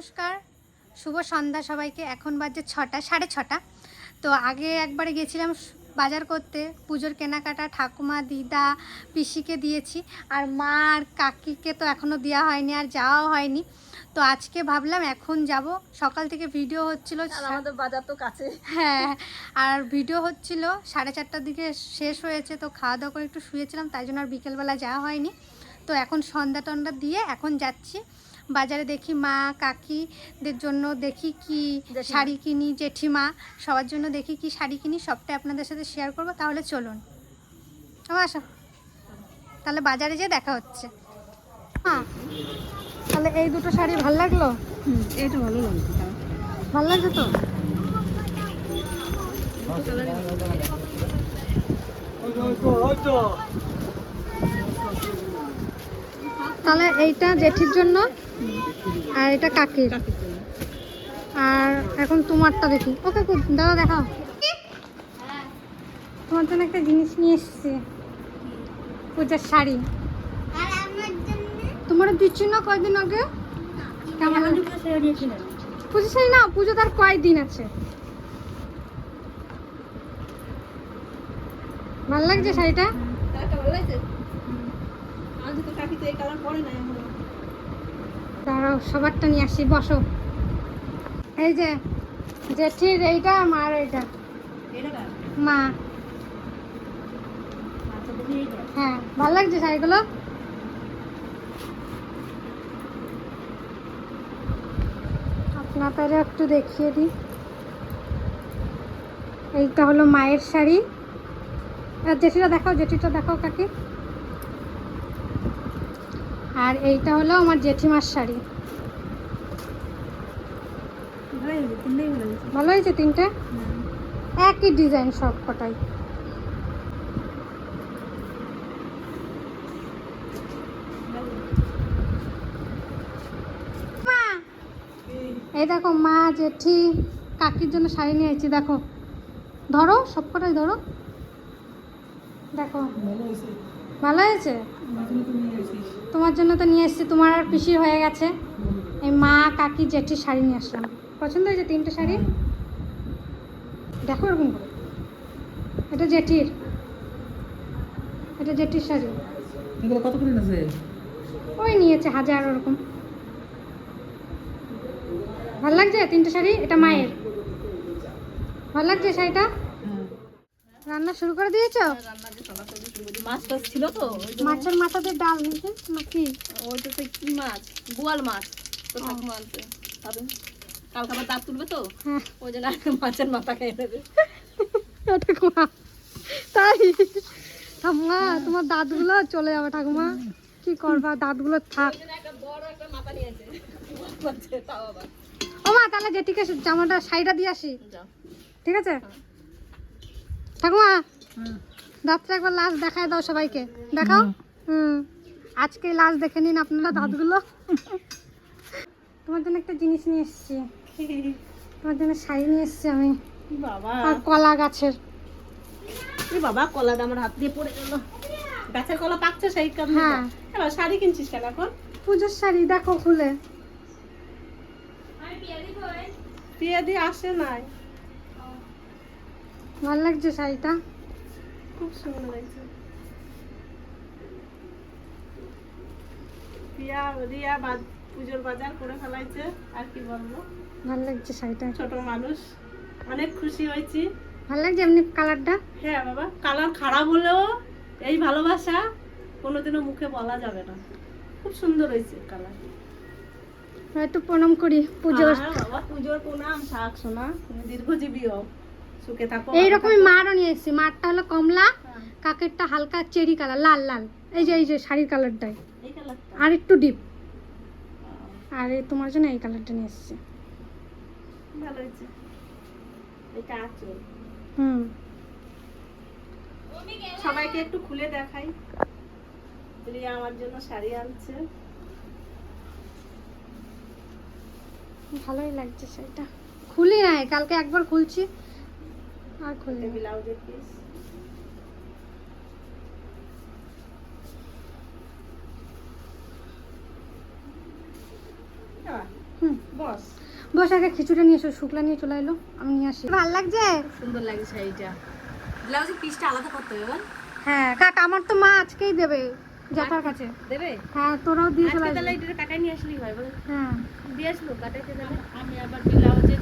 নমস্কার। শুভ সন্ধ্যা সবাইকে। এখন বাজে ছটা সাড়ে ছটা। তো আগে একবারে গেছিলাম বাজার করতে। পুজোর কেনাকাটা ঠাকুমা দিদা পিসিকে দিয়েছি। আর মা আর কাকিকে তো এখনও দেওয়া হয়নি আর যাওয়াও হয়নি। তো আজকে ভাবলাম এখন যাব। সকাল থেকে ভিডিও হচ্ছিল আমাদের বাজার তো কাছে। হ্যাঁ আর ভিডিও হচ্ছিল সাড়ে চারটার দিকে শেষ হয়েছে। তো খাওয়া দাওয়া করে একটু শুয়েছিলাম তাই জন্য আর বিকেলবেলা যাওয়া হয়নি। তো এখন সন্ধ্যা টন্ধ্যা দিয়ে এখন যাচ্ছি। বাজারে দেখি মা কাকিদের জন্য দেখি কি শাড়ি কিনি জেঠিমা সবার জন্য দেখি কি শাড়ি কিনি সবটাই আপনাদের সাথে শেয়ার করব তাহলে চলুন। ও আসো। তাহলে বাজারে যেয়ে দেখা হচ্ছে। হ্যাঁ। তাহলে এই দুটো শাড়ি ভালো লাগল? এইটা ভালো লাগছে ভালো লাগছে তো? তাহলে এইটা জেঠির জন্য, আর এটা কাকির। আর এখন তোমারটা দেখি। ওকে দাদা দেখাও। তোমার জন্য একটা জিনিস নিয়ে এসেছি। পূজার শাড়ি। তোমারও দিচ্ছি না কয়দিন আগে? পুজো শাড়ি না, পুজো তার কয়দিন আছে? ভালো লাগছে শাড়িটা? দাঁড়াও সবারটা নিয়ে আসি বসো। এই যে জেঠির এইটা মার এইটা। মা। হ্যাঁ ভালো লাগছে শাড়িগুলো? আপনাদের একটু দেখিয়ে দিই। এইটা হলো মায়ের শাড়ি। আর জেঠিটা দেখাও জেঠিটা দেখাও কাকি। আর এইটা হলো আমার জেঠিমার শাড়ি। ভালো হয়েছে? তিনটে? একই ডিজাইন সব কটাই। মা, এই দেখো মা জেঠি কাকির জন্য শাড়ি নিয়ে এসেছি দেখো। ধরো সব কটাই ধরো। দেখো। ভালো হয়েছে? তোমার জন্য তো নিয়ে এসেছি তোমার আর পিসির হয়ে গেছে। এই মা কাকি জেঠির শাড়ি নিয়ে আসলাম। পছন্দ হয়েছে তিনটে শাড়ি? দেখো এরকম করে। এটা জেঠির। এটা জেঠির শাড়ি। এগুলো কত করে আছে ওই নিয়েছে হাজার ওরকম। ভালো লাগছে তিনটে শাড়ি? এটা মায়ের। ভালো লাগছে শাড়িটা? রান্না শুরু করে দিয়েছ? মাছ টাছ ছিল তো মাছের মাথাতে ডাল নাকি? ওইটাতে কি মাছ? বোয়াল মাছ। তো ঠাকুমা আনতে খাবে কালকে আবার দাঁত তুলবে তো হ্যাঁ। ওই জন্য মাছের মাথা খেয়ে নেবে। ঠাকুমা তাই? ঠাকুমা তোমার দাঁতগুলো চলে যাবে ঠাকুমা। কি করবা দাঁতগুলো থাক। ও মা তাহলে জেঠিকে জামাটা শাড়িটা দিয়ে আসি। ঠিক আছে? ঠাকুমা দাঁতটা একবার লাস্ট দেখায় দাও সবাইকে। দেখাও? হুম। আজকে লাস্ট দেখে নিন আপনারা দাঁতগুলো। তোমার জন্য একটা জিনিস নিয়ে এসেছি। তোমার জন্য শাড়ি নিয়ে এসেছি আমি। বাবা? আর কলা গাছের। বাবা আমার হাত দিয়ে পড়ে গেল। গাছের কলা পাকছে সেই কারণে হ্যাঁ। এবার শাড়ি কিনছিস কেন এখন? পুজোর শাড়ি দেখো খুলে। আসে নাই। ভালো লাগছে শাড়িটা? খুব সুন্দর লাগছে। রিয়া পুজোর বাজার করে ফেলাইছে আর কি বলব? ভালো লাগছে শাড়িটা। ছোট মানুষ। অনেক খুশি হয়েছি। ভালো লাগছে এমনি কালারটা? হ্যাঁ বাবা কালার খারাপ হলেও এই ভালোবাসা কোনোদিনও মুখে বলা যাবে না। খুব সুন্দর হয়েছে কালার। একটু প্রণাম করি পুজোর। বাবা পুজোর প্রণাম শাক সোনা তুমি দীর্ঘজীবী হও সুখে থাকো এইরকমই মারও নিয়ে এসেছি। মারটা হলো কমলা হ্যাঁ, কাকেরটা হালকা চেরি কালার লাল লাল। এই যে এই যে শাড়ির কালারটাই। আর একটু ডিপ। আর তোমার জন্য এই কালারটা নিয়ে এসেছি। ভালো হয়েছে। এটা আচল। হুম। সবাইকে একটু খুলে দেখাই। রিয়া আমার জন্য শাড়ি আনছে। ভালোই লাগছে শাড়িটা। খুলি নাই কালকে একবার খুলছি। আর খুলি ব্লাউজের পিস বস। বস আগে খিচুড়ি নিয়ে এসো শুক্লা নিয়ে চলে এলো। আমি নিয়ে আসি। ভালো লাগছে? সুন্দর লাগে শাড়িটা। ব্লাউজের পিসটা আলাদা করতে হবে বল। হ্যাঁ কাক আমার তো মা আজকেই দেবে জ্যাঠার কাছে। দেবে? হ্যাঁ তোরাও দিয়ে চলে আজকে তাহলে এটা কাটাই নিয়ে আসলেই হয় বল। হ্যাঁ। দিয়ে আসব কাটাইতে আমি আবার ব্লাউজের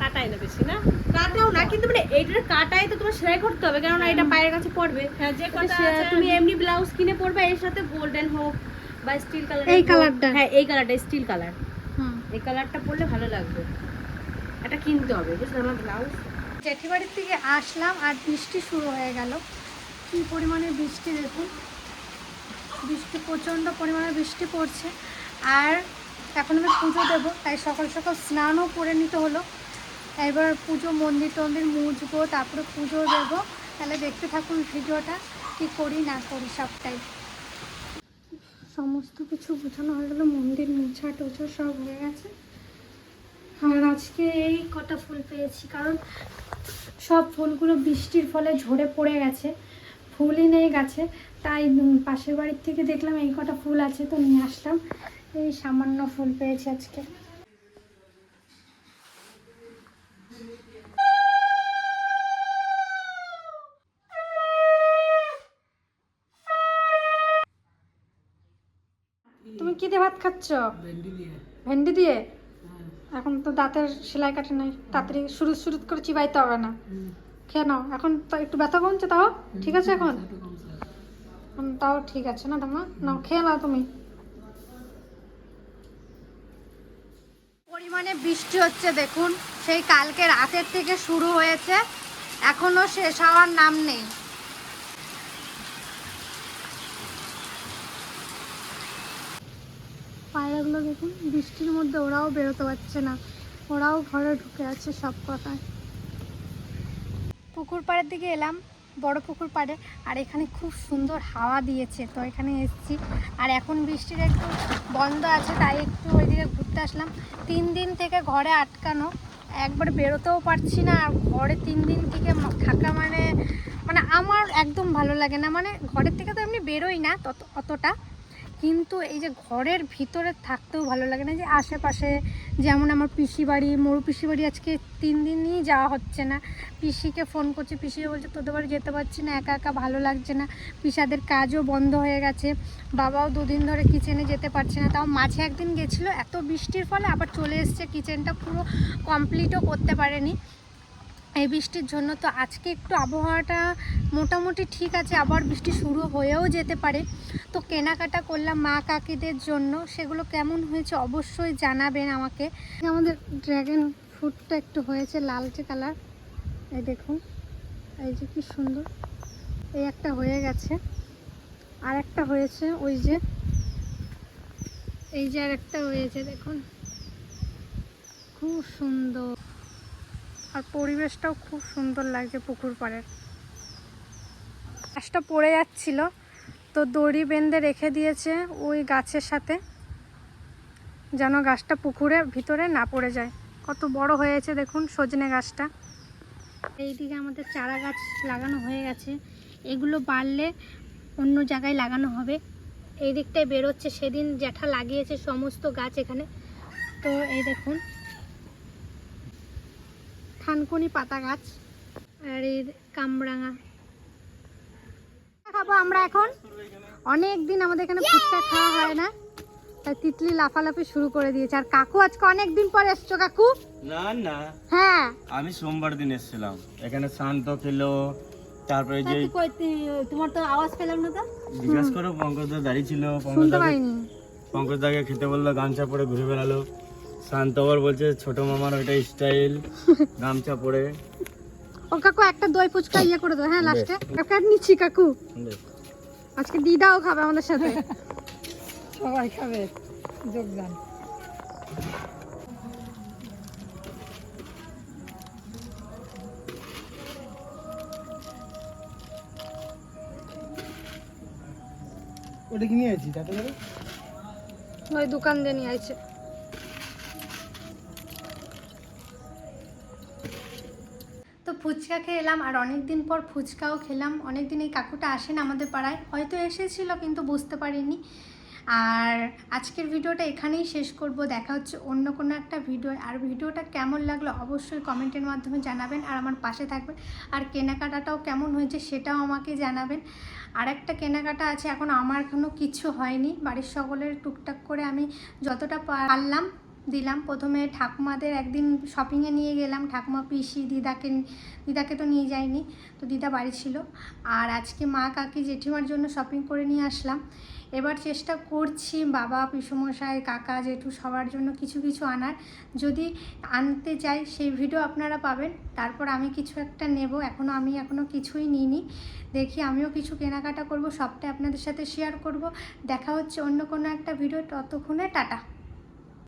কাটাই না বেশি না? কাটাও না কিন্তু মানে এইটার কাটাই তো তোমার সেলাই করতে হবে কারণ এটা পায়ের কাছে পড়বে। হ্যাঁ যে তুমি এমনি ব্লাউজ কিনে পরবে এর সাথে গোল্ডেন হোক বা স্টিল কালার এই কালারটা? হ্যাঁ এই কালারটা স্টিল কালার হুম। এই কালারটা পরলে ভালো লাগবে। এটা কিনতে হবে বুঝলে? আমার ব্লাউজ। জেঠি বাড়ির থেকে আসলাম আর বৃষ্টি শুরু হয়ে গেল। কী পরিমাণে বৃষ্টি দেখুন। বৃষ্টি প্রচণ্ড পরিমাণে বৃষ্টি পড়ছে। আর এখন আমি পুজো দেবো তাই সকাল সকাল স্নানও করে নিতে হলো। এবার পুজো, মন্দির টন্দির মুছবো, তারপরে পুজো দেবো। তাহলে দেখতে থাকুন ভিডিওটা, কি করি, না করি, সবটাই। সমস্ত কিছু বোঝানো হয়ে গেলো, মন্দির মুছা টুছা সব হয়ে গেছে। আর আজকে এই কটা ফুল পেয়েছি, কারণ সব ফুলগুলো বৃষ্টির ফলে ঝরে পড়ে গেছে। ফুলই নেই গাছে, তাই পাশের বাড়ির থেকে দেখলাম এই কটা ফুল আছে, তো নিয়ে আসলাম। এই সামান্য ফুল পেয়েছি আজকে। কি দিয়ে ভাত খাচ্ছ? ভেন্ডি দিয়ে। ভেন্ডি দিয়ে? হ্যাঁ। এখন তো দাঁতের সেলাই কাটে নাই। তাড়াতাড়ি শুরু শুরু করে চিবাইতে হবে না। খেয়ে নাও। এখন তো একটু ব্যথা কমছে তাও? ঠিক আছে এখন? এখন তাও ঠিক আছে না তোমার নাও খেয়ে নাও তুমি। পরিমাণে বৃষ্টি হচ্ছে দেখুন। সেই কালকে রাতের থেকে শুরু হয়েছে। এখনও শেষ হওয়ার নাম নেই। পায়রাগুলো দেখুন, বৃষ্টির মধ্যে ওরাও বেরোতে পারছে না। ওরাও ঘরে ঢুকে আছে সব কথায়। পুকুর পাড়ের দিকে এলাম, বড় পুকুর পাড়ে, আর এখানে খুব সুন্দর হাওয়া দিয়েছে। তো এখানে এসেছি, আর এখন বৃষ্টির একটু বন্ধ আছে, তাই একটু ওইদিকে ঘুরতে আসলাম। তিন দিন থেকে ঘরে আটকানো, একবার বেরোতেও পারছি না, আর ঘরে তিন দিন থেকে থাকা মানে মানে আমার একদম ভালো লাগে না। মানে ঘরের থেকে তো এমনি বেরোই না তত অতটা। কিন্তু এই যে ঘরের ভিতরে থাকতেও ভালো লাগে না যে আশেপাশে যেমন আমার পিসি বাড়ি, মরু পিসি বাড়ি আজকে তিন দিনই যাওয়া হচ্ছে না। পিসিকে ফোন করছি, পিসি বলছে, তোদের বাড়ি যেতে পারছি না, একা একা ভালো লাগছে না, পিসাদের কাজও বন্ধ হয়ে গেছে, বাবাও দুদিন ধরে কিচেনে যেতে পারছে না। তাও মাঝে একদিন গেছিল, এত বৃষ্টির ফলে আবার চলে এসছে কিচেনটা পুরো কমপ্লিটও করতে পারেনি। এই বৃষ্টির জন্য তো আজকে একটু আবহাওয়াটা মোটামুটি ঠিক আছে, আবার বৃষ্টি শুরু হয়েও যেতে পারে। তো কেনাকাটা করলাম মা কাকিদের জন্য, সেগুলো কেমন হয়েছে অবশ্যই জানাবেন আমাকে। আমাদের ড্র্যাগন ফ্রুটটা একটু হয়েছে লালচে কালার এই দেখুন, এই যে কি সুন্দর, এই একটা হয়ে গেছে। আর একটা হয়েছে ওই যে, এই যে আর একটা হয়েছে, দেখুন, খুব সুন্দর। আর পরিবেশটাও খুব সুন্দর লাগছে পুকুর পাড়ের গাছটা পড়ে যাচ্ছিল, তো দড়ি বেঁধে রেখে দিয়েছে ওই গাছের সাথে, যেন গাছটা পুকুরের ভিতরে না পড়ে যায়। কত বড় হয়েছে দেখুন সজনে গাছটা। এইদিকে আমাদের চারা গাছ লাগানো হয়ে গেছে। এগুলো বাড়লে অন্য জায়গায় লাগানো হবে। এই দিকটায় বেরোচ্ছে, সেদিন জ্যাঠা লাগিয়েছে সমস্ত গাছ এখানে। তো এই দেখুন থানকুনি পাতা গাছ আর এই কামরাঙা। খাব আমরা এখন? অনেক দিন আমাদের এখানে ফুচকা খাওয়া হয় না তাই তিতলি লাফালাফি শুরু করে দিয়েছে। আর কাকু আজকে অনেক দিন পর এসছো কাকু? না না। হ্যাঁ। আমি সোমবার দিন এসেছিলাম। এখানে শান্ত খেলো তারপরে যে তোমার তো আওয়াজ পেলাম না তো। জিজ্ঞাস করো পঙ্কজ দা দাঁড়িয়ে ছিল পঙ্কজ দাকে খেতে বলল গামছা পরে ঘুরে বেড়ালো। শান্ত আবার বলছে ছোট মামার ওইটা স্টাইল গামছা পরে। ও কাকু একটা দই ফুচকা ইয়ে করে দাও হ্যাঁ লাস্টে কাকু আর নিচ্ছি কাকু। আজকে দিদাও খাবে আমাদের সাথে। সবাই খাবে যোগদান। ওটা কি নিয়ে আছি তাতে ওই দোকান দিয়ে নিয়ে আইছে। তো ফুচকা খেয়ে এলাম আর অনেক দিন পর ফুচকাও খেলাম। অনেক দিন এই কাকুটা আসেন আমাদের পাড়ায়। হয়তো এসেছিল কিন্তু বুঝতে পারিনি। আর আজকের ভিডিওটা এখানেই শেষ করব। দেখা হচ্ছে অন্য কোনো একটা ভিডিও। আর ভিডিওটা কেমন লাগল অবশ্যই কমেন্টের মাধ্যমে জানাবেন আর আমার পাশে থাকবেন। আর কেনাকাটাটাও কেমন হয়েছে সেটাও আমাকে জানাবেন। আর একটা কেনাকাটা আছে, এখন আমার এখনও কিছু হয়নি। বাড়ির সকলের টুকটাক করে আমি যতটা পারলাম দিলাম। প্রথমে ঠাকুমাদের একদিন শপিংয়ে নিয়ে গেলাম। ঠাকুমা পিসি, দিদাকে দিদাকে তো নিয়ে যাইনি তো দিদা বাড়ি ছিল। আর আজকে মা, কাকি, জেঠিমার জন্য শপিং করে নিয়ে আসলাম। এবার চেষ্টা করছি বাবা, পিসমশাই, কাকা, জেঠু সবার জন্য কিছু কিছু আনার। যদি আনতে চাই, সেই ভিডিও আপনারা পাবেন। তারপর আমি কিছু একটা নেব। এখনও আমি এখনও কিছুই নিইনি। দেখি আমিও কিছু কেনাকাটা করব, সবটাই আপনাদের সাথে শেয়ার করব। দেখা হচ্ছে অন্য কোনো একটা ভিডিও ততক্ষণে টাটা।